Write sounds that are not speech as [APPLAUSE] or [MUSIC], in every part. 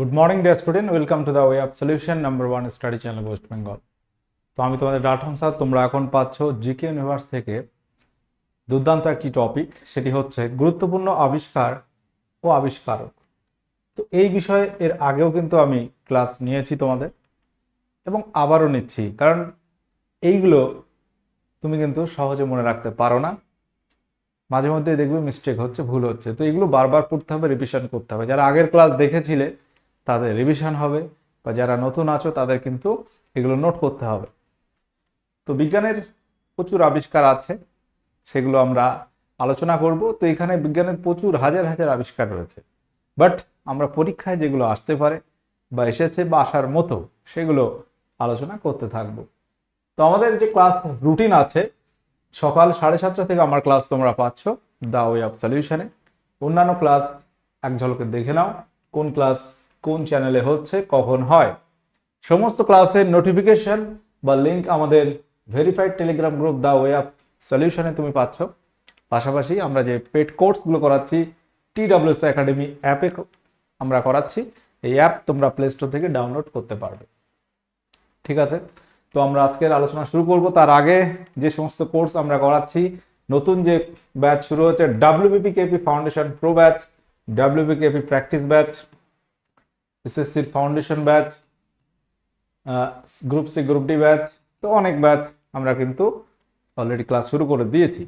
Good morning dear student welcome to the way of solution number one study channel West Bengal তো আমি তোমাদের Dutton sir তোমরা এখন পাচ্ছ জিকে ইউনিভার্স থেকে দুর্দান্ত একটি টপিক সেটি হচ্ছে গুরুত্বপূর্ণ আবিষ্কার ও আবিষ্কারক। তো এই বিষয়ে এর আগেও কিন্তু আমি ক্লাস নিয়েছি তোমাদের এবং আবারও নিচ্ছি, কারণ এইগুলো তুমি কিন্তু সহজে মনে রাখতে পারো না। মাঝে মধ্যে দেখবে মিস্টেক হচ্ছে, ভুল হচ্ছে। তো এগুলো বারবার পড়তে হবে রিভিশন করতে হবে। যারা আগের ক্লাস দেখেছিলে তাদের রিভিশন হবে বা যারা নতুন আছো তাদের কিন্তু এগুলো নোট করতে হবে। তো বিজ্ঞানের প্রচুর আবিষ্কার আছে, সেগুলো আমরা আলোচনা করব। তো এখানে বিজ্ঞানের প্রচুর হাজার হাজার আবিষ্কার রয়েছে। বাট আমরা পরীক্ষায় যেগুলো আসতে পারে বা এসেছে বা আসার মতো সেগুলো আলোচনা করতে থাকব। তো আমাদের যে ক্লাস রুটিন আছে, সকাল সাড়ে সাতটা থেকে আমার ক্লাস তোমরা পাচ্ছ দ্য ওয়ে অফ সলিউশনে অন্যান্য ক্লাস এক ঝলকে দেখে নাও, কোন ক্লাস কোন চ্যানেলে হচ্ছে, কখন হয়। সমস্ত ক্লাসের নোটিফিকেশন বা লিঙ্ক আমাদের verified Telegram group the way of সলিউশনে তুমি পাচ্ছ। পাশাপাশি আমরা যে পেড কোর্সগুলো করাচ্ছি টি ডাব্লিউএস একাডেমি অ্যাপে আমরা করাচ্ছি, এই অ্যাপ তোমরা প্লে স্টোর থেকে ডাউনলোড করতে পারবে। ঠিক আছে? তো আমরা আজকের আলোচনা শুরু করব। তার আগে যে সমস্ত কোর্স আমরা করাচ্ছি, নতুন যে ব্যাচ শুরু হচ্ছে WBP KP foundation pro batch WB KP practice batch এসএসসির foundation batch group C group D batch তো অনেক ব্যাচ আমরা কিন্তু অলরেডি ক্লাস শুরু করে দিয়েছি,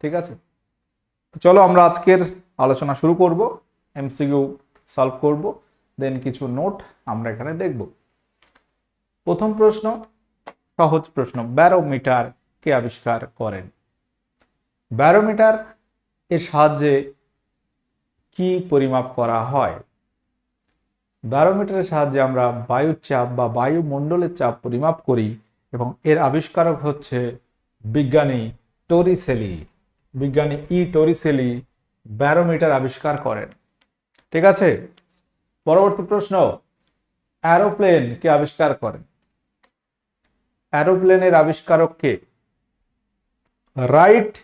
ঠিক আছে? চলো আমরা আজকের আলোচনা শুরু করব এমসিকিউ সলভ করব দেন কিছু নোট আমরা এখানে দেখব। প্রথম প্রশ্ন, সহজ প্রশ্ন ব্যারোমিটার কে আবিষ্কার করেন? ব্যারোমিটার এর সাহায্যে কি পরিমাপ করা হয়? ব্যারোমিটারের সাহায্যে আমরা বায়ুর চাপ বা বায়ুমণ্ডলের চাপ পরিমাপ করি এবং এর আবিষ্কারক হচ্ছে বিজ্ঞানী টোরিসেলি। বিজ্ঞানী ই টোরিসেলি ব্যারোমিটার আবিষ্কার করেন। ঠিক আছে? পরবর্তী প্রশ্ন। অ্যারোপ্লেন কে আবিষ্কার করেন? অ্যারোপ্লেনের আবিষ্কারক কে? রাইট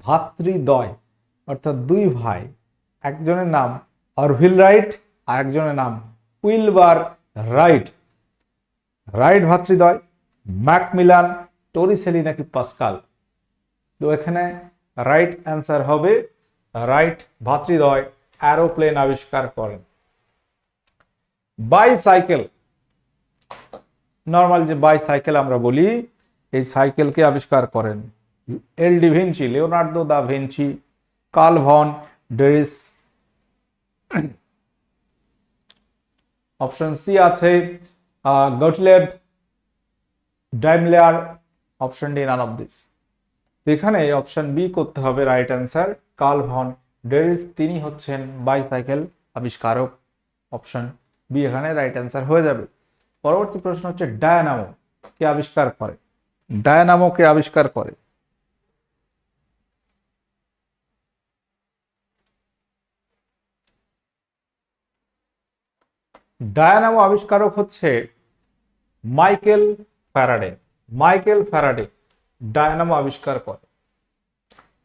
ভাতৃদ্বয়, অর্থাৎ দুই ভাই, একজনের নাম অরভিল রাইট আর একজনের নাম উইলবার রাইট। রাইট ভাতৃদ্বয়, ম্যাকমিলান টোরিসেলি নাকি পাস্কাল? তো এখানে রাইট অ্যান্সার হবে, রাইট ভাতৃদ্বয় অ্যারোপ্লেন আবিষ্কার করেন। বাইসাইকেল। নর্মাল যে বাইসাইকেল আমরা বলি, এই সাইকেলকে আবিষ্কার করেন। L da Vinci, Leonardo da Vinci, Karl von Drais option C আছে Gottlieb Daimler option D none of this. এখানে অপশন বি করতে হবে right answer, Karl von Drais, তিনি হচ্ছেন বাইসাইকেল আবিষ্কারক। অপশন বি এখানে রাইট অ্যান্সার হয়ে যাবে। পরবর্তী প্রশ্ন হচ্ছে ডায়নামো কে আবিষ্কার করে? ডায়নামো কে আবিষ্কার করে? ডায়নামো আবিষ্কারক হচ্ছে Michael Faraday. Michael Faraday dynamo আবিষ্কার করে।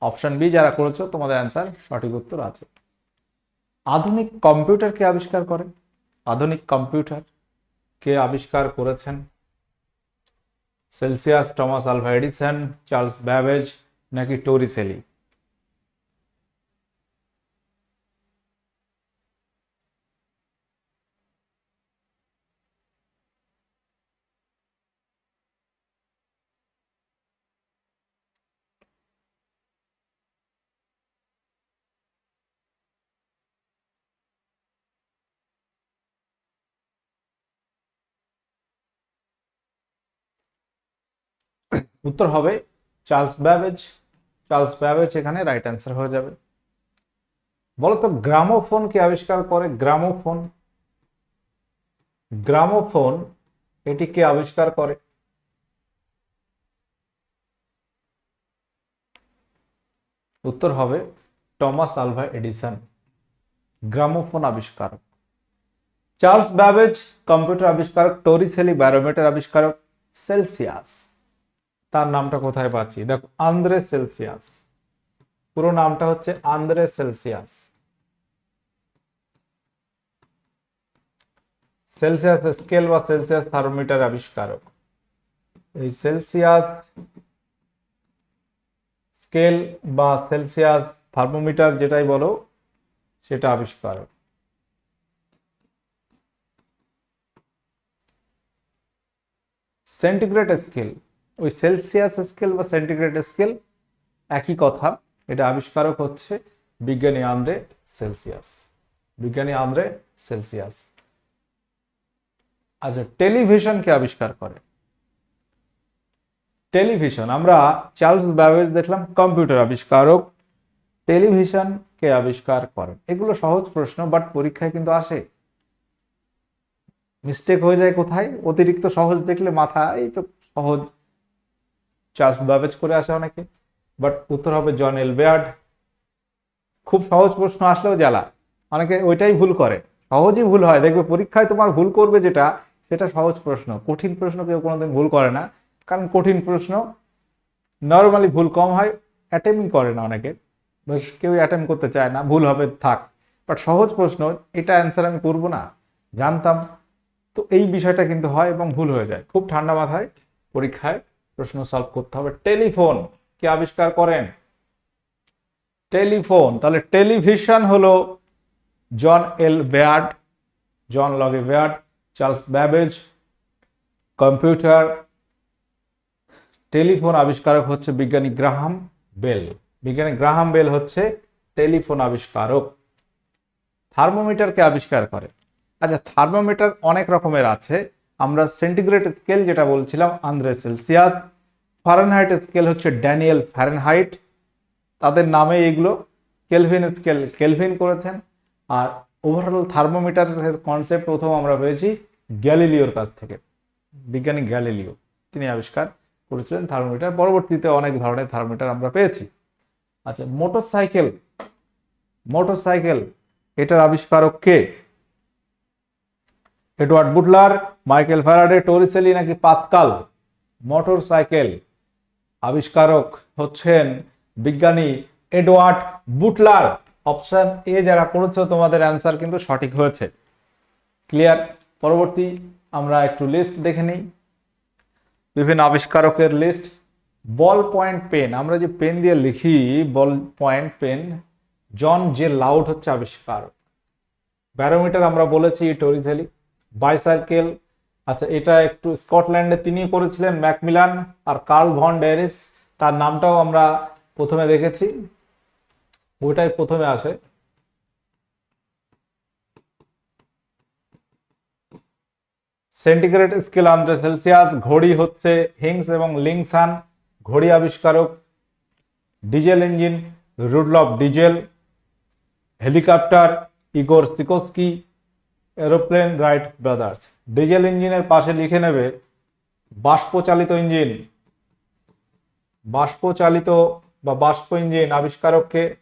অপশন বি যারা করেছ, তোমাদের অ্যান্সার সঠিক উত্তর আছে। আধুনিক কম্পিউটার কে আবিষ্কার করে? আধুনিক কম্পিউটার কে আবিষ্কার করেছেন? Celsius, Thomas Alva Edison, Charles Babbage নাকি টোরিসেলি উত্তর হবে চার্লস ব্যাবেজ। চার্লস ব্যাবেজ এখানে রাইট অ্যান্সার হয়ে যাবে। বলতো গ্রামোফোন কে আবিষ্কার করে? গ্রামোফোন। গ্রামোফোন এটি কে আবিষ্কার করে। উত্তর হবে টমাস আলভা এডিসন, গ্রামোফোন আবিষ্কারক। চার্লস ব্যাবেজ কম্পিউটার আবিষ্কারক, টোরিসেলি ব্যারোমিটার আবিষ্কারক, সেলসিয়াস। তার নামটা কোথায় পাচ্ছি? দেখো, আন্দ্রে সেলসিয়াস। পুরো নামটা হচ্ছে আন্দ্রে সেলসিয়াস। সেলসিয়াস স্কেল বা সেলসিয়াস থার্মোমিটার আবিষ্কারক। এই সেলসিয়াস স্কেল বা সেলসিয়াস থার্মোমিটার যেটাই বলো, সেটা আবিষ্কারক। Centigrade scale. ওই সেলসিয়াস স্কেল বা সেন্টিগ্রেড স্কেল একই কথা। এটা আবিষ্কারক হচ্ছে বিজ্ঞানী আন্দ্রে সেলসিয়াস। বিজ্ঞানী আন্দ্রে সেলসিয়াস। আচ্ছা টেলিভিশনকে আবিষ্কার করে? টেলিভিশন, আমরা চার্লস ব্যাবেজ দেখলাম, কম্পিউটার আবিষ্কারক। টেলিভিশনকে আবিষ্কার করেন? এগুলো সহজ প্রশ্ন বাট পরীক্ষায় কিন্তু আসে। মিস্টেক হয়ে যায় কোথায়? অতিরিক্ত সহজ দেখলে মাথা, এই তো সহজ। চার্লস ব্যাবেজ করে আসে অনেকে বাট উত্তর হবে জন এল বেয়ার্ড খুব সহজ প্রশ্ন আসলেও জ্বালা। অনেকে ওইটাই ভুল করে। সহজই ভুল হয়। দেখবে পরীক্ষায় তোমার ভুল করবে যেটা, সেটা সহজ প্রশ্ন। কঠিন প্রশ্ন কেউ কোনোদিন ভুল করে না। কারণ কঠিন প্রশ্ন নর্মালি ভুল কম হয় অ্যাটেম্পই করে না অনেকে। কেউ অ্যাটেম্প করতে চায় না, ভুল হবে, থাক। বাট সহজ প্রশ্ন, এটা অ্যান্সার আমি করব না। জানতাম। তো এই বিষয়টা কিন্তু হয় এবং ভুল হয়ে যায়। খুব ঠান্ডা মাথায় পরীক্ষায়। প্রশ্ন সলভ করতে হবে। টেলিফোন কে আবিষ্কার করেন? টেলিফোন। তাহলে টেলিভিশন হলো জন L Baird, John Logie Baird, Charles Babbage, computer. Telephone আবিষ্কারক হচ্ছে বিজ্ঞানী গ্রাহাম বেল। বিজ্ঞানী গ্রাহাম বেল হচ্ছে টেলিফোন আবিষ্কারক। থার্মোমিটারকে আবিষ্কার করে? আচ্ছা থার্মোমিটার অনেক রকমের আছে। আমরা সেন্টিগ্রেড স্কেল যেটা বলছিলাম আন্দ্রে সেলসিয়াস ফারেনহাইট স্কেল হচ্ছে ড্যানিয়েল ফারেনহাইট তাদের নামে এগুলো কেলভিন স্কেল কেলভিন করেছেন। আর ওভারঅল থার্মোমিটারের কনসেপ্ট প্রথম আমরা পেয়েছি গ্যালিলিওর কাছ থেকে। বিজ্ঞানী গ্যালিলিও তিনি আবিষ্কার করেছিলেন থার্মোমিটার পরবর্তীতে অনেক ধরনের থার্মোমিটার আমরা পেয়েছি। আচ্ছা মোটর সাইকেল মোটর সাইকেল এটার আবিষ্কারক কে? Edward Butler, Michael Faraday Torricelli নাকি পাস্কাল? মোটর সাইকেল আবিষ্কারক হচ্ছেন বিজ্ঞানী এডওয়ার্ড বুটলার। অপশন এ যারা করেছ তোমাদের অ্যান্সার কিন্তু সঠিক হয়েছে। ক্লিয়ার? পরবর্তী আমরা একটু লিস্ট দেখে নিই। বিভিন্ন আবিষ্কারকের লিস্ট বল পয়েন্ট পেন, আমরা যে পেন দিয়ে লিখি, ball point pen, John J Loud হচ্ছে আবিষ্কারক। ব্যারোমিটার আমরা বলেছি টরিথেলি বাইসাইকেল আচ্ছা এটা একটু স্কটল্যান্ডে তিনি করেছিলেন ম্যাকমিলান আর কার্ল ভন ড্যারিস তার নামটাও আমরা প্রথমে দেখেছি। ওইটাই প্রথমে আসে। সেন্টিগ্রেড স্কেল আন্দ্রে সেলসিয়াস ঘড়ি হচ্ছে হিংস এবং লিংসান ঘড়ি আবিষ্কারক। Diesel engine Rudolf Diesel helicopter Igor Sikorsky aeroplane Wright brothers diesel ইঞ্জিনের পাশে লিখে নেবে, বাষ্পচালিত ইঞ্জিন। বাষ্পচালিত বা বাষ্প ইঞ্জিন আবিষ্কারককে,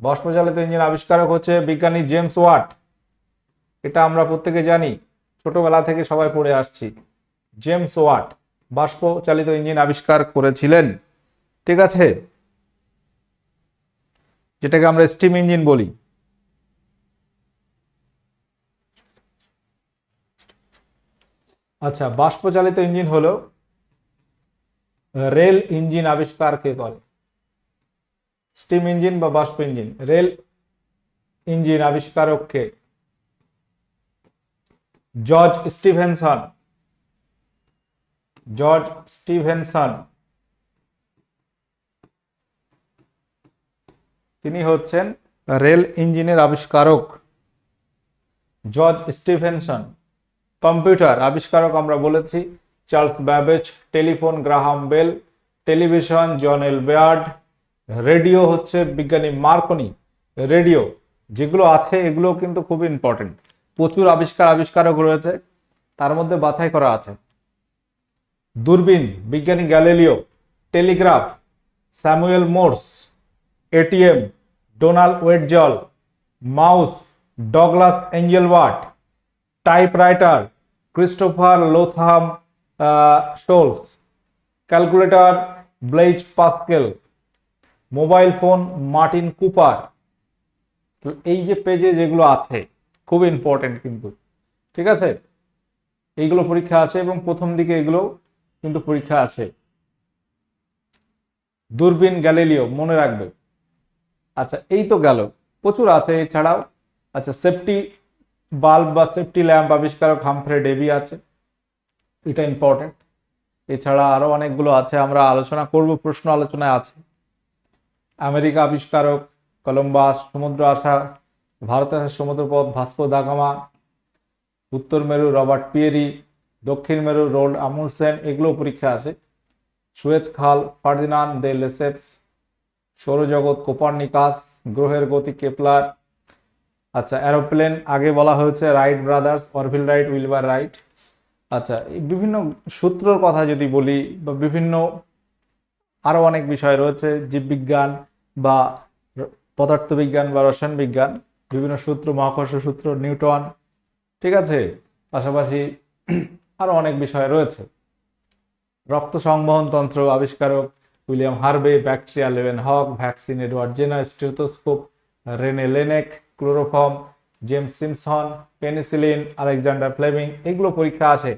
বাষ্পচালিত ইঞ্জিন আবিষ্কারক হচ্ছে বিজ্ঞানী জেমস ওয়াট। এটা আমরা প্রত্যেকে জানি, ছোটবেলা থেকে সবাই পড়ে আসছি। জেমস ওয়াট বাষ্প চালিত ইঞ্জিন আবিষ্কার করেছিলেন। ঠিক আছে? যেটাকে আমরা স্টিম ইঞ্জিন বলি। আচ্ছা বাষ্প চালিত ইঞ্জিন হলো রেল ইঞ্জিন আবিষ্কার কে করে? স্টিম ইঞ্জিন বা বাষ্প ইঞ্জিন? রেল ইঞ্জিন আবিষ্কারক কে? George Stephenson. George Stephenson. তিনি হচ্ছেন রেল ইঞ্জিনের আবিষ্কারক। George Stevenson. কম্পিউটার আবিষ্কারক আমরা বলেছি, Charles Babbage, telephone Graham Bell, television John L Baird, radio হচ্ছে বিজ্ঞানী মার্কনি, রেডিও, যেগুলো আছে এগুলো কিন্তু খুব ইম্পর্টেন্ট প্রচুর আবিষ্কার আবিষ্কারক রয়েছে, তার মধ্যে বাছাই করা আছে। দূরবীন, বিজ্ঞানী Galileo, telegraph, Samuel Morse ATM Donald Wetzel, mouse, Douglas Engelbart typewriter Christopher Latham Sholes calculator Blaise Pascal mobile phone Martin Cooper এই যে পেজে যেগুলো আছে, খুব ইম্পর্টেন্ট কিন্তু, ঠিক আছে? এইগুলো পরীক্ষা আছে এবং প্রথম দিকে এগুলো কিন্তু পরীক্ষা আছে। দূরবীন গ্যালিলিও, মনে রাখবে। আচ্ছা এই তো গেল। প্রচুর আছে এছাড়াও। আচ্ছা সেফটি বাল্ব বা সেফটি ল্যাম্প আবিষ্কারক হামফ্রে ডেভি আছে। এটা ইম্পর্টেন্ট এছাড়া আরও অনেকগুলো আছে, আমরা আলোচনা করব, প্রশ্ন আলোচনায় আছে। আমেরিকা আবিষ্কারক, কলম্বাস, সমুদ্র আসা ভারতে আসা সমুদ্রপথ, ভাস্কো দা গামা, উত্তর মেরু, রবার্ট পিয়েরি, দক্ষিণ মেরু, রোল্ড আমুলসেন এগুলো পরীক্ষা আছে। সুয়েজ খাল ফার্দিনান দে লেসেপস, সৌরজগৎ, কোপারনিকাস, গ্রহের গতি কেপলার আচ্ছা অ্যারোপ্লেন আগে বলা হয়েছে Wright brothers Orville Wright Wilbur Wright আচ্ছা বিভিন্ন সূত্রর কথা যদি বলি বা বিভিন্ন আরও অনেক বিষয় রয়েছে, জীববিজ্ঞান বা পদার্থবিজ্ঞান বা রসায়ন বিজ্ঞান, বিভিন্ন সূত্র, মহাকর্ষ সূত্র, নিউটন, ঠিক আছে? পাশাপাশি আরও অনেক বিষয় রয়েছে। রক্ত সংবহন তন্ত্র আবিষ্কারক William Harvey bacteria Leeuwenhoek, vaccine Edward Jenner, stethoscope, Rene Laennec chloroform, James Simpson penicillin, Alexander Fleming এগুলো পরীক্ষা আছে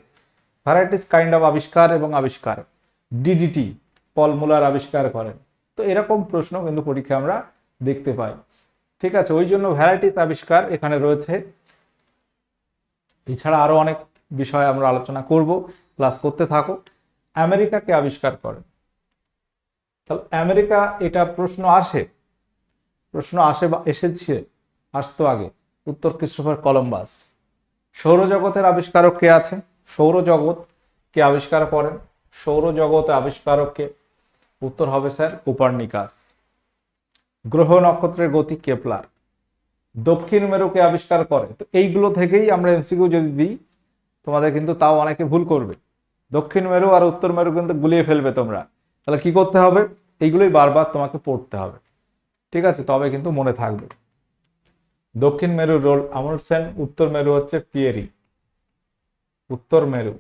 ভ্যারাইটিস কাইন্ড অফ আবিষ্কার এবং আবিষ্কার। ডিডিটি পল মুলার আবিষ্কার করেন। তো এরকম প্রশ্ন কিন্তু পরীক্ষা আমরা দেখতে পাই। ঠিক আছে, ওই জন্য ভ্যারাইটিস আবিষ্কার এখানে রয়েছে। এছাড়া আরও অনেক বিষয় আমরা আলোচনা করব ক্লাস করতে থাকো। আমেরিকাকে আবিষ্কার করেন। তাহলে আমেরিকা এটা প্রশ্ন আসে। প্রশ্ন আসে বা এসেছে। আসতো আগে। উত্তর ক্রিস্টোফার কলম্বাস। সৌরজগতের আবিষ্কারক কে আছে? সৌরজগৎ কে আবিষ্কার করেন? সৌরজগতে আবিষ্কারক কে? উত্তর হবে স্যার কোপার্নিকাস। গ্রহ নক্ষত্রের গতি কেপলার। দক্ষিণ মেরুকে আবিষ্কার করে? তো এইগুলো থেকেই আমরা এমসিকিউ যদি দিই, তোমাদের কিন্তু তাও অনেকে ভুল করবে। দক্ষিণ মেরু আর উত্তর মেরু কিন্তু গুলিয়ে ফেলবে তোমরা। তাহলে কি করতে হবে? এইগুলোই বারবার তোমাকে পড়তে হবে। ঠিক আছে? তবে কিন্তু মনে থাকবে। দক্ষিণ মেরু রোল আমুলসেন উত্তর মেরু হচ্ছে পিয়েরি। উত্তর মেরু।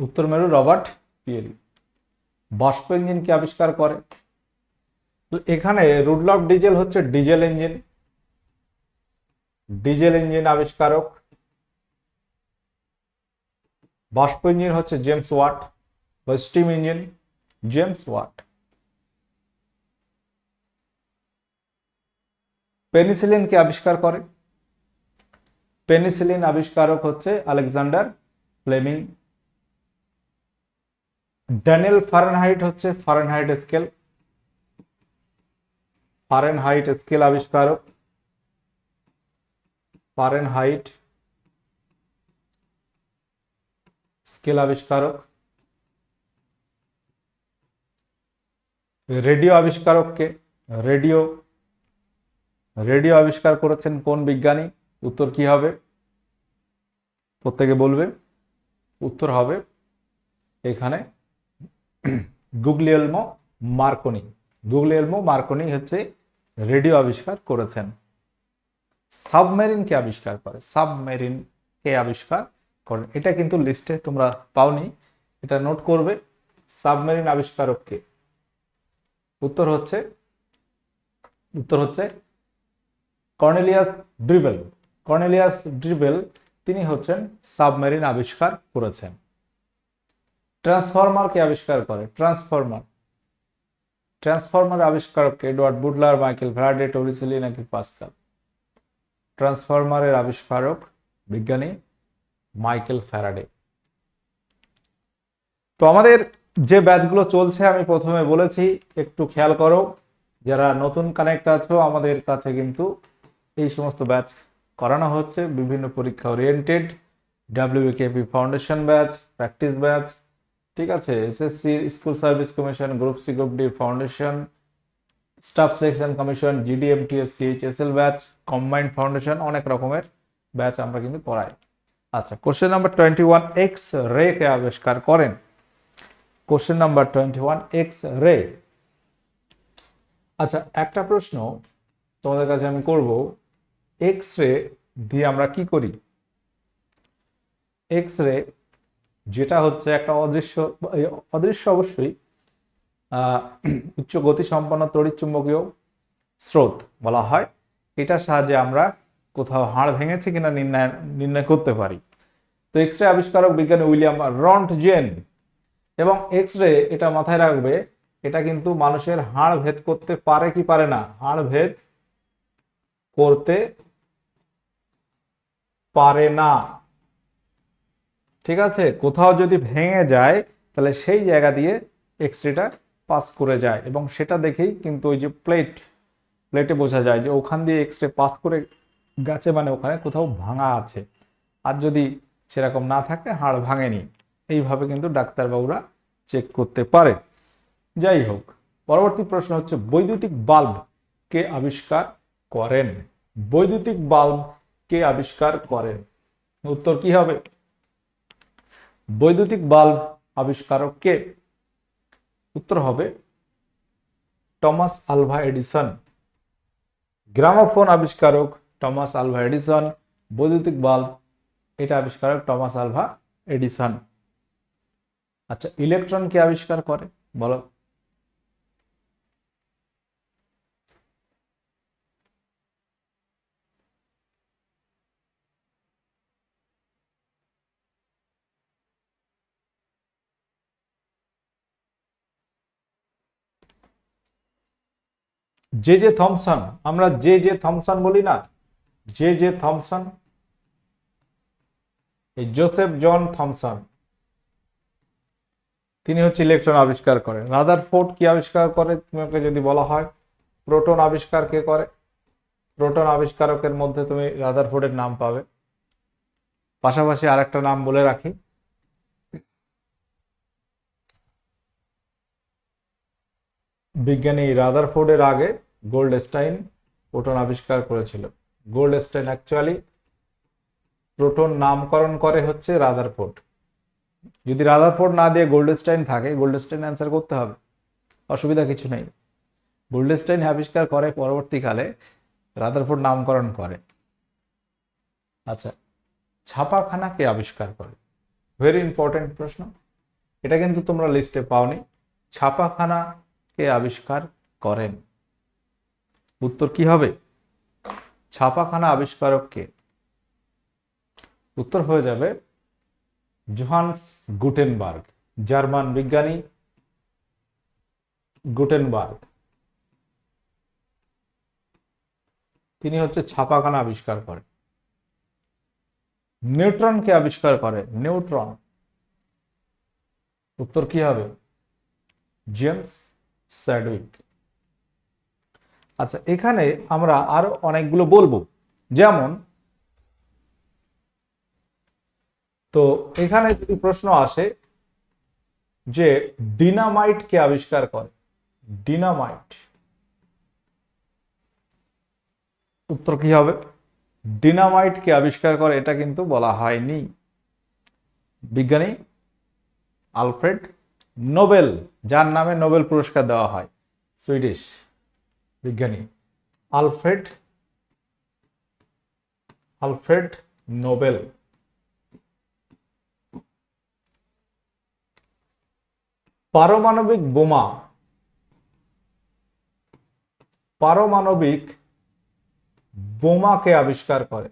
উত্তর মেরু রবার্ট পিয়েরি। বাষ্প ইঞ্জিন ইঞ্জিনকে আবিষ্কার করে? এখানে রুডলফ ডিজেল হচ্ছে ডিজেল ইঞ্জিন। ডিজেল ইঞ্জিন আবিষ্কারক। বাষ্প ইঞ্জিন হচ্ছে জেমস ওয়াট বা স্টিম ইঞ্জিন, জেমস ওয়াট। পেনিসিলিনকে আবিষ্কার করে? পেনিসিলিন আবিষ্কারক হচ্ছে আলেকজান্ডার ফ্লেমিং। ড্যানিয়েল ফারেনহাইট হচ্ছে ফারেনহাইট স্কেল। ফারেনহাইট স্কেল আবিষ্কারক। ফারেনহাইট স্কেল আবিষ্কারক। রেডিও আবিষ্কারককে রেডিও রেডিও আবিষ্কার করেছেন কোন বিজ্ঞানী? উত্তর কি হবে? প্রত্যেকে বলবে, উত্তর হবে এখানে গুগলিয়েলমো মার্কনি। গুগলিয়েলমো মার্কনি হচ্ছে রেডিও আবিষ্কার করেছেন। সাবমেরিন কে আবিষ্কার করে সাবমেরিন কে আবিষ্কার করেন। এটা কিন্তু লিস্টে তোমরা পাওনি, এটা নোট করবে, সাবমেরিন আবিষ্কারক কে? উত্তর হচ্ছে উত্তর হচ্ছে কর্নেলিয়াস ড্রিবেল। কর্নেলিয়াস ড্রিবেল তিনি হচ্ছেন সাবমেরিন আবিষ্কার করেছেন। ট্রান্সফরমার কে আবিষ্কার করে? Transformer. Transformer আবিষ্কারককে Edward Budler, Michael Faraday Torricelli নাকি পাস্কাল? ট্রান্সফরমারের আবিষ্কারক বিজ্ঞানী মাইকেল ফ্যারাডে। তো আমাদের যে ব্যাচগুলো চলছে, আমি প্রথমে বলেছি, একটু খেয়াল করো, যারা নতুন কানেক্ট আছো, আমাদের কাছে কিন্তু এই সমস্ত ব্যাচ করানো হচ্ছে। বিভিন্ন পরীক্ষা oriented WKP foundation batch practice batch ঠিক আছে? SSC school service commission group C group D foundation staff selection commission GDMTS CHSL batch combined foundation অনেক রকমের ব্যাচ আমরা কিন্তু পড়াই। আচ্ছা question number twenty one X ray কে আবিষ্কার করেন। Question number twenty one X ray আচ্ছা একটা প্রশ্ন তোমাদের কাছে আমি করব। এক্স রে দিয়ে আমরা কি করি? এক্স রে যেটা হচ্ছে একটা অদৃশ্য অদৃশ্য অবশ্যই উচ্চ গতি সম্পন্ন তড়িৎ চুম্বকীয় স্রোত বলা হয়। এটার সাহায্যে আমরা কোথাও হাড় ভেঙেছে কিনা নির্ণয় নির্ণয় করতে পারি। তো এক্স রে আবিষ্কারক বিজ্ঞানী উইলিয়াম রন্ট জেন এবং এক্স রে এটা মাথায় রাখবে, এটা কিন্তু মানুষের হাড় ভেদ করতে পারে কি পারে না, হাড় ভেদ করতে পারে না। ঠিক আছে? কোথাও যদি ভেঙে যায়, তাহলে সেই জায়গা দিয়ে এক্স রেটা পাস করে যায়। এবং সেটা দেখেই কিন্তু ওই যে প্লেট প্লেটে বোঝা যায় যে ওখান দিয়ে এক্স রে পাস করে গেছে মানে ওখানে কোথাও ভাঙা আছে। আর যদি সেরকম না থাকে, হাড় ভাঙেনি। এইভাবে কিন্তু ডাক্তারবাবুরা চেক করতে পারে। যাই হোক, পরবর্তী প্রশ্ন হচ্ছে, বৈদ্যুতিক বাল্ব কে আবিষ্কার করেন? বৈদ্যুতিক বাল্ব কে আবিষ্কার করেন উত্তর কি হবে? বৈদ্যুতিক বাল্ব আবিষ্কারক কে? উত্তর হবে টমাস আলভা এডিসন। গ্রামোফোন আবিষ্কারক টমাস আলভা এডিসন, বৈদ্যুতিক বাল্ব, এটা আবিষ্কারক টমাস আলভা এডিসন। আচ্ছা ইলেকট্রন কে আবিষ্কার করে? বলো। জে জে থমসন, আমরা জে জে থমসন বলি না জে জে থমসন, এই জোসেফ জন থমসন, তিনি হচ্ছে ইলেকট্রন আবিষ্কার করেন। রাদার ফোর্ড কি আবিষ্কার করে? তোমাকে যদি বলা হয়, প্রোটন আবিষ্কার কে করে? প্রোটন আবিষ্কারকের মধ্যে তুমি রাদার ফোর্ডের নাম পাবে। পাশাপাশি আরেকটা নাম বলে রাখি। বিজ্ঞানী রাদারফোর্ডের আগে গোল্ডস্টাইন প্রোটন আবিষ্কার করেছিল। গোল্ডস্টাইন অ্যাকচুয়ালি প্রোটন নামকরণ করে হচ্ছে রাদারফোর্ড। যদি রাদারফোর্ড না দিয়ে গোল্ডস্টাইন থাকে, গোল্ডস্টাইন অ্যান্সার করতে হবে। অসুবিধা কিছু নেই। গোল্ডস্টাইন আবিষ্কার করে পরবর্তীকালে রাদারফোর্ড নামকরণ করে। আচ্ছা ছাপাখানা কে আবিষ্কার করে? ভেরি ইম্পর্টেন্ট প্রশ্ন। এটা কিন্তু তোমরা লিস্টে পাওনি। ছাপাখানা কে আবিষ্কার করেন? উত্তর কি হবে? ছাপাখানা আবিষ্কারক কে উত্তর হয়ে যাবে জোহান্স গুটেনবার্গ, জার্মান বিজ্ঞানী গুটেনবার্গ। তিনি হচ্ছে ছাপাখানা আবিষ্কার করেন। নিউট্রনকে আবিষ্কার করে, নিউট্রন। উত্তর কি হবে? James Chadwick. আচ্ছা এখানে আমরা আরও অনেকগুলো বলব। যেমন, তো এখানে যদি প্রশ্ন আসে যে ডিনামাইট কে আবিষ্কার করে? ডিনামাইট। উত্তর কি হবে? ডিনামাইট কে আবিষ্কার করে এটা কিন্তু বলা হয়নি। বিজ্ঞানী আলফ্রেড নোবেল, যার নামে নোবেল পুরস্কার দেওয়া হয়, সুইডিশ। বিজ্ঞানী। Alfred Alfred Nobel. পারমাণবিক বোমা। পারমাণবিক বোমাকে আবিষ্কার করে।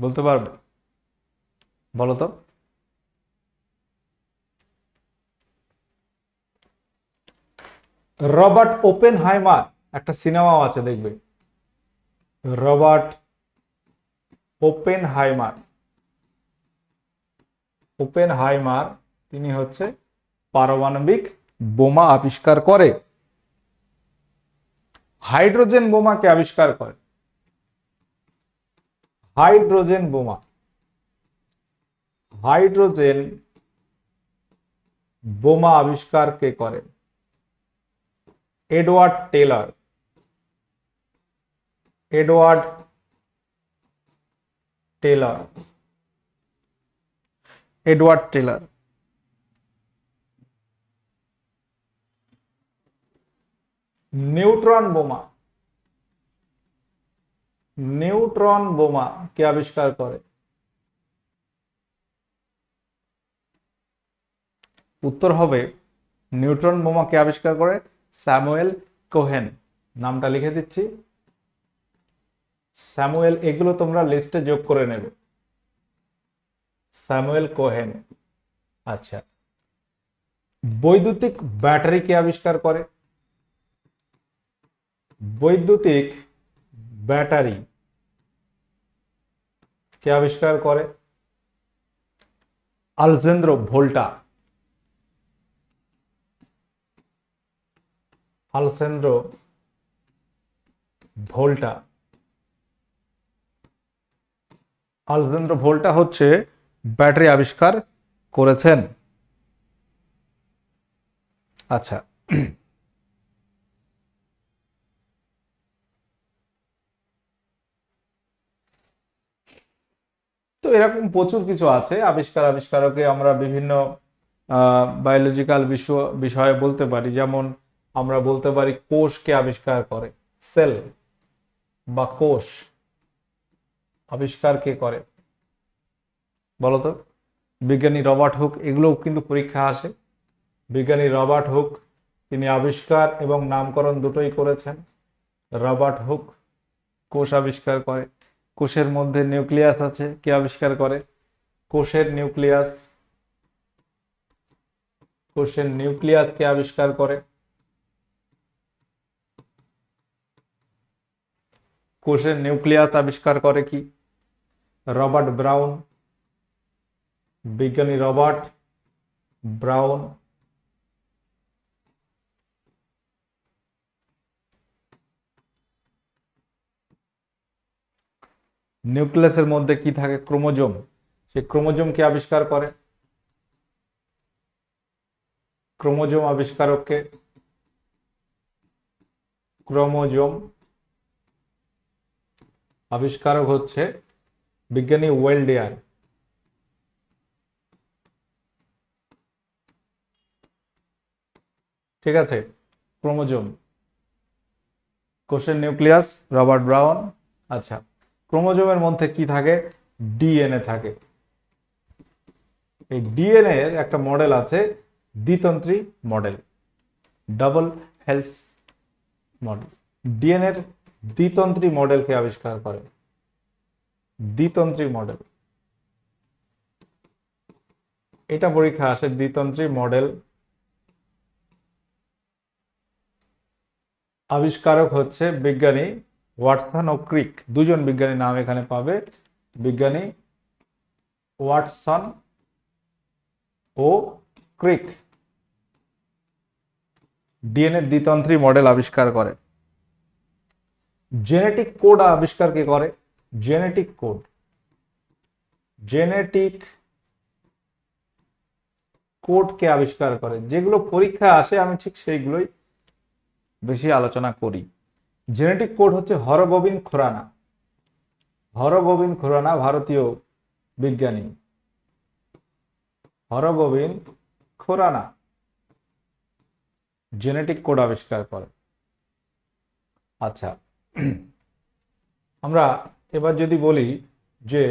বলতে পারবে? বলো তো। রবার্ট ওপেন হাইমার একটা সিনেমাও আছে, দেখবে। Robert Oppenheimer Oppenheimer তিনি হচ্ছে পারমাণবিক বোমা আবিষ্কার করে। হাইড্রোজেন বোমাকে আবিষ্কার করে। হাইড্রোজেন বোমা। হাইড্রোজেন বোমা আবিষ্কার কে করে। Edward Teller Edward Teller Edward Teller neutron বোমা। নিউট্রন বোমা কে আবিষ্কার করে? উত্তর হবে নিউট্রন বোমা কে আবিষ্কার করে? Samuel Cohen. নামটা লিখে দিচ্ছি। স্যামুয়েল, এগুলো তোমরা লিস্টে যোগ করে নেবে। Samuel Cohen. আচ্ছা। বৈদ্যুতিক ব্যাটারি কে আবিষ্কার করে? বৈদ্যুতিক ব্যাটারি কে আবিষ্কার করে? আলজেন্দ্র ভোল্টা। আলসেন্দ্র ভোল্টা। আলজেন্দ্র ভোল্টা হচ্ছে ব্যাটারি আবিষ্কার করেছেন। আচ্ছা। তো এরকম প্রচুর কিছু আছে, আবিষ্কার, আবিষ্কারকে আমরা বিভিন্ন বায়োলজিক্যাল বিষয়, বিষয়ে বলতে পারি। যেমন আমরা বলতে পারি কোষকে আবিষ্কার করে। সেল বা কোষ আবিষ্কার কে করে? বলতো বিজ্ঞানী রবার্ট হুক, এগুলোও কিন্তু পরীক্ষা আসে। বিজ্ঞানী রবার্ট হুক, তিনি আবিষ্কার এবং নামকরণ দুটোই করেছেন। রবার্ট হুক কোষ আবিষ্কার করে। কোষের মধ্যে নিউক্লিয়াস আছে, কে আবিষ্কার করে? কোষের নিউক্লিয়াস। কোষের নিউক্লিয়াস কে আবিষ্কার করে? কোষের নিউক্লিয়াস আবিষ্কার করে কি? রবার্ট ব্রাউন, বিজ্ঞানী রবার্ট ব্রাউন, নিউক্লিয়াসের মধ্যে কি থাকে? ক্রোমোজোম। সেই ক্রোমোজোম কে আবিষ্কার করে? ক্রোমোজোম আবিষ্কারককে ক্রোমোজোম আবিষ্কারক হচ্ছে বিজ্ঞানী ওয়েলডিয়ার। ঠিক আছে, ক্রোমোজোম। কোষের নিউক্লিয়াস, রবার্ট ব্রাউন। আচ্ছা ক্রোমোজোমের মধ্যে কি থাকে? ডিএনএ থাকে। এই ডিএনএ এর একটা মডেল আছে, দ্বিতন্ত্রী model, double helix model. DNA এর দ্বিতন্ত্রী মডেলকে আবিষ্কার করে। দ্বিতন্ত্রী মডেল। এটা পরীক্ষা আসে দ্বিতন্ত্রী মডেল আবিষ্কারক হচ্ছে বিজ্ঞানী ওয়াটসন ও ক্রিক। দুজন বিজ্ঞানী নাম এখানে পাবে। বিজ্ঞানী ওয়াটসন ও ক্রিক। ডিএনএ দ্বিতন্ত্রী মডেল আবিষ্কার করে। জেনেটিক কোড আবিষ্কার কে করে। জেনেটিক কোড জেনেটিক কোড কে আবিষ্কার করে। যেগুলো পরীক্ষা আসে, আমি ঠিক সেইগুলোই বেশি আলোচনা করি। জেনেটিক কোড হচ্ছে হরগোবিন্দ খুরানা। হরগোবিন্দ খুরানা ভারতীয় বিজ্ঞানী। হরগোবিন্দ খুরানা জেনেটিক কোড আবিষ্কার করে। আচ্ছা [CLEARS THROAT] আমরা এবার যদি বলি যে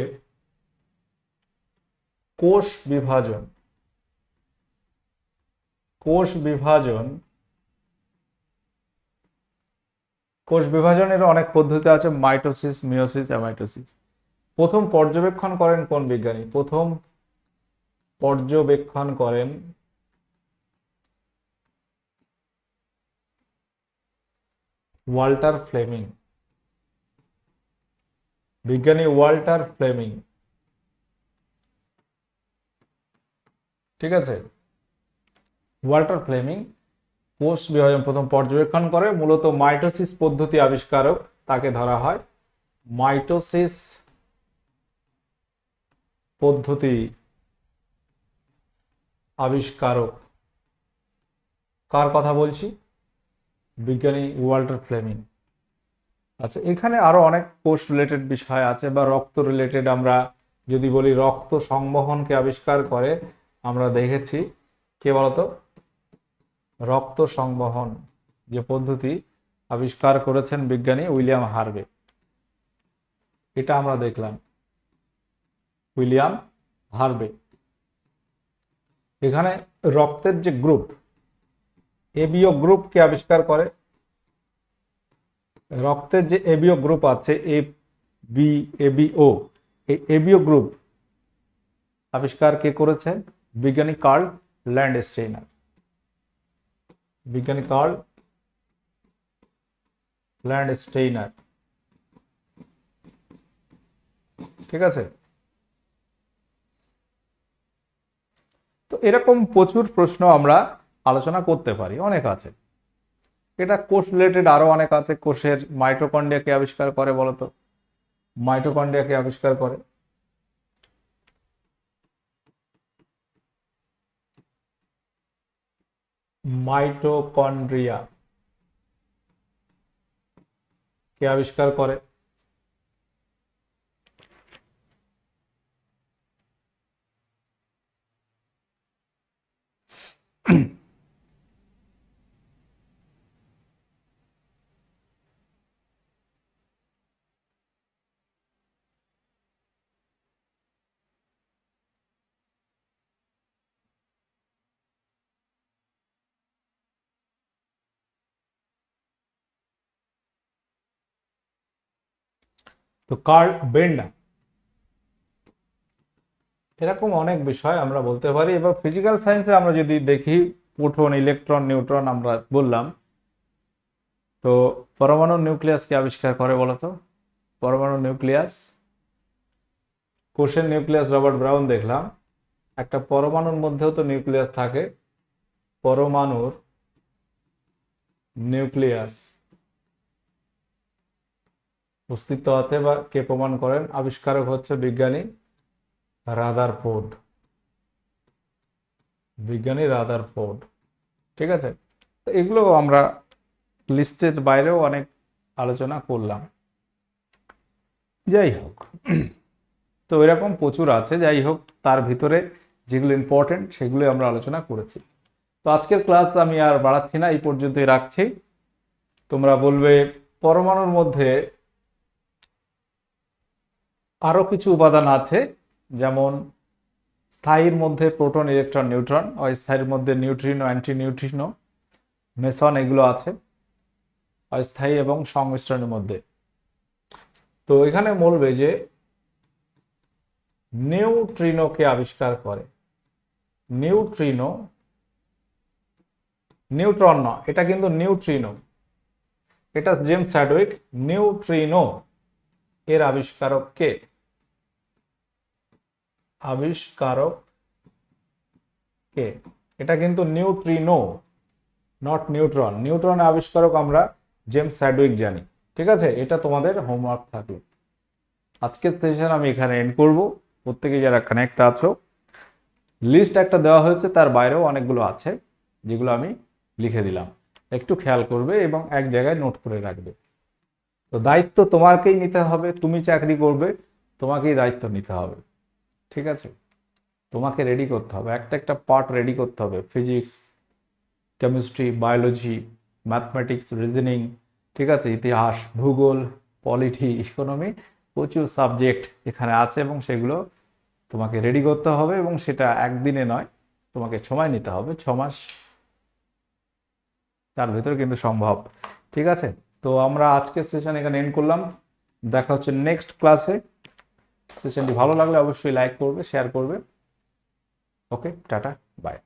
কোষ বিভাজন কোষ বিভাজন, কোষ বিভাজনের অনেক পদ্ধতি আছে, মাইটোসিস মিওসিস অ্যামাইটোসিস। প্রথম পর্যবেক্ষণ করেন কোন বিজ্ঞানী? প্রথম পর্যবেক্ষণ করেন ওয়াল্টার ফ্লেমিং। বিজ্ঞানী ওয়াল্টার ফ্লেমিং। ঠিক আছে? ওয়াল্টার ফ্লেমিং কোষ বিভাজন প্রথম পর্যবেক্ষণ করে, মূলত মাইটোসিস পদ্ধতি আবিষ্কারক, তাকে ধরা হয় মাইটোসিস পদ্ধতি আবিষ্কারক। কার কথা বলছি? বিজ্ঞানী ওয়াল্টার ফ্লেমিং। আচ্ছা এখানে আরও অনেক কোষ রিলেটেড বিষয় আছে বা রক্ত রিলেটেড আমরা যদি বলি রক্ত সংবহনকে আবিষ্কার করে, আমরা দেখেছি। কে বলতো? রক্ত সংবহন যে পদ্ধতি আবিষ্কার করেছেন বিজ্ঞানী উইলিয়াম হার্ভে। এটা আমরা দেখলাম। William Harvey. এখানে রক্তের যে গ্রুপ এবিও গ্রুপকে আবিষ্কার করে? রক্তের যে এবিও গ্রুপ আছে, এ বি এবিও এই এবিও গ্রুপ আবিষ্কার কে করেছেন বিজ্ঞানী কার্ল ল্যান্ড স্টেইনার বিজ্ঞানী কার্ল ল্যান্ড স্টেইনার ঠিক আছে? তো এরকম প্রচুর প্রশ্ন আমরা আলোচনা করতে পারি, অনেক আছে। এটা কোষ রিলেটেড আরও অনেক আছে, কোষের মাইটোকন্ড্রিয়াকে আবিষ্কার করে বলতো? মাইটোকন্ড্রিয়াকে আবিষ্কার করে। মাইটোকন্ড্রিয়া কে আবিষ্কার করে? তো কার্ল বেন্ডার এরকম অনেক বিষয় আমরা বলতে পারি। এবার ফিজিক্যাল সায়েন্সে আমরা যদি দেখি প্রোটন ইলেকট্রন নিউট্রন আমরা বললাম। তো পরমাণু নিউক্লিয়াসকে আবিষ্কার করে বলতো পরমাণু নিউক্লিয়াস কোষের নিউক্লিয়াস রবার্ট ব্রাউন দেখলাম। একটা পরমাণুর মধ্যেও তো নিউক্লিয়াস থাকে। পরমাণুর নিউক্লিয়াস অস্তিত্ব আছে বা কে প্রমাণ করেন? আবিষ্কারক হচ্ছে বিজ্ঞানী রাদার ফোর্ড বিজ্ঞানী রাদার ফোর্ড ঠিক আছে? তো এগুলো আমরা লিস্টের বাইরেও অনেক আলোচনা করলাম। যাই হোক। তো এরকম প্রচুর আছে, যাই হোক, তার ভিতরে যেগুলো ইম্পর্টেন্ট সেগুলো আমরা আলোচনা করেছি। তো আজকের ক্লাস আমি আর বাড়াচ্ছি না, এই পর্যন্তই রাখছি। তোমরা বলবে, পরমাণুর মধ্যে আরও কিছু উপাদান আছে, যেমন স্থায়ীর মধ্যে প্রোটন, ইলেকট্রন, নিউট্রন, অস্থায়ীর মধ্যে নিউট্রিনো অ্যান্টি নিউট্রিনো মেসন, এগুলো আছে, অস্থায়ী এবং সংমিশ্রণের মধ্যে। তো এখানে বলবে যে নিউট্রিনোকে আবিষ্কার করে। নিউট্রিনো, নিউট্রন না, এটা কিন্তু নিউট্রিনো। এটা জেমস স্যাডউইক নিউট্রিনো। এর আবিষ্কারক কে? আবিষ্কারক কে? এটা কিন্তু নিউট্রিনো নট নিউট্রন নিউট্রন আবিষ্কারক আমরা জেমস স্যাডউইক জানি। ঠিক আছে? এটা তোমাদের হোমওয়ার্ক থাকবে আজকের সেশন আমি এখানে এন্ড করব। প্রত্যেকে যারা কানেক্ট আছো লিস্ট একটা দেওয়া হয়েছে, তার বাইরেও অনেকগুলো আছে, যেগুলো আমি লিখে দিলাম। একটু খেয়াল করবে এবং এক জায়গায় নোট করে রাখবে। তো দায়িত্ব তোমাকেই নিতে হবে, তুমি চাকরি করবে, তোমাকেই দায়িত্ব নিতে হবে, ঠিক আছে? তোমাকে রেডি করতে হবে, একটা একটা পার্ট রেডি করতে হবে physics chemistry biology mathematics reasoning ঠিক আছে? ইতিহাস, ভূগোল পলিটি ইকোনমি প্রচুর সাবজেক্ট এখানে আছে এবং সেগুলো তোমাকে রেডি করতে হবে এবং সেটা একদিনে নয়, তোমাকে সময় নিতে হবে ছ মাস তার ভেতরে কিন্তু সম্ভব, ঠিক আছে? তো আমরা আজকের সেশন এখানে এন্ড করলাম। দেখা হচ্ছে নেক্সট ক্লাসে সেশনটি ভালো লাগলে অবশ্যই লাইক করবে শেয়ার করবে। ওকে টাটা বাই